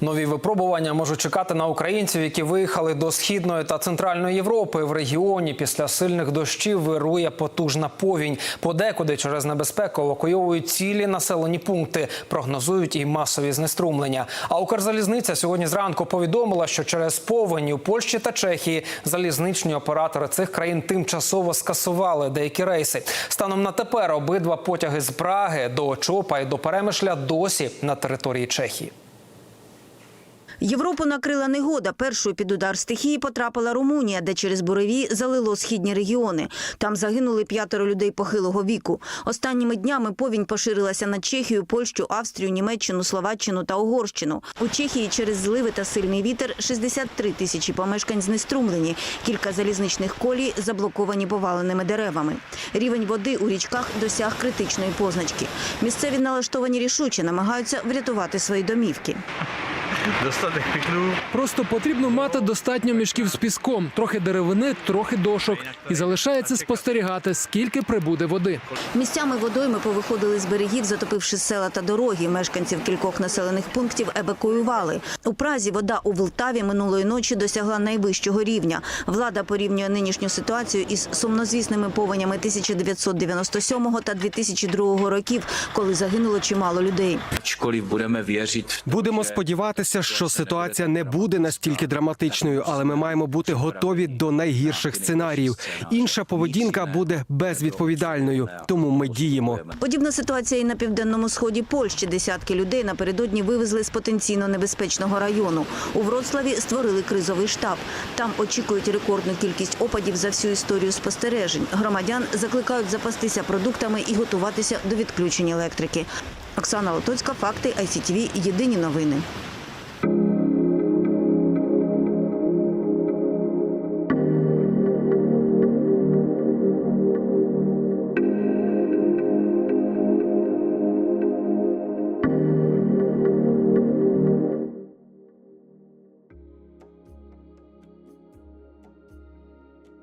Нові випробування можуть чекати на українців, які виїхали до східної та центральної Європи. В регіоні після сильних дощів вирує потужна повінь. Подекуди через небезпеку евакуйовують цілі населені пункти. Прогнозують і масові знеструмлення. А Укрзалізниця сьогодні зранку повідомила, що через повені у Польщі та Чехії залізничні оператори цих країн тимчасово скасували деякі рейси. Станом на тепер обидва потяги з Праги до Чопа і до Перемишля досі на території Чехії. Європу накрила негода. Першою під удар стихії потрапила Румунія, де через буреві залило східні регіони. Там загинули п'ятеро людей похилого віку. Останніми днями повінь поширилася на Чехію, Польщу, Австрію, Німеччину, Словаччину та Угорщину. У Чехії через зливи та сильний вітер 63 тисячі помешкань знеструмлені. Кілька залізничних колій заблоковані поваленими деревами. Рівень води у річках досяг критичної позначки. Місцеві налаштовані рішуче намагаються врятувати свої домівки. Достаток піклю. Просто потрібно мати достатньо мішків з піском, трохи деревини, трохи дошок. І залишається спостерігати, скільки прибуде води. Місцями водойми повиходили з берегів, затопивши села та дороги. Мешканців кількох населених пунктів евакуювали. У Празі вода у Волтаві минулої ночі досягла найвищого рівня. Влада порівнює нинішню ситуацію із сумнозвісними повенями 1997 та 2002 років, коли загинуло чимало людей. Ačkoliv budeme věřit Будемо сподіватися, що ситуація не буде настільки драматичною, але ми маємо бути готові до найгірших сценаріїв. Інша поведінка буде безвідповідальною, тому ми діємо. Подібна ситуація і на південному сході Польщі. Десятки людей напередодні вивезли з потенційно небезпечного району. У Вроцлаві створили кризовий штаб. Там очікують рекордну кількість опадів за всю історію спостережень. Громадян закликають запастися продуктами і готуватися до відключення електрики. Оксана Лотоцька, факти ICTV, Єдині новини.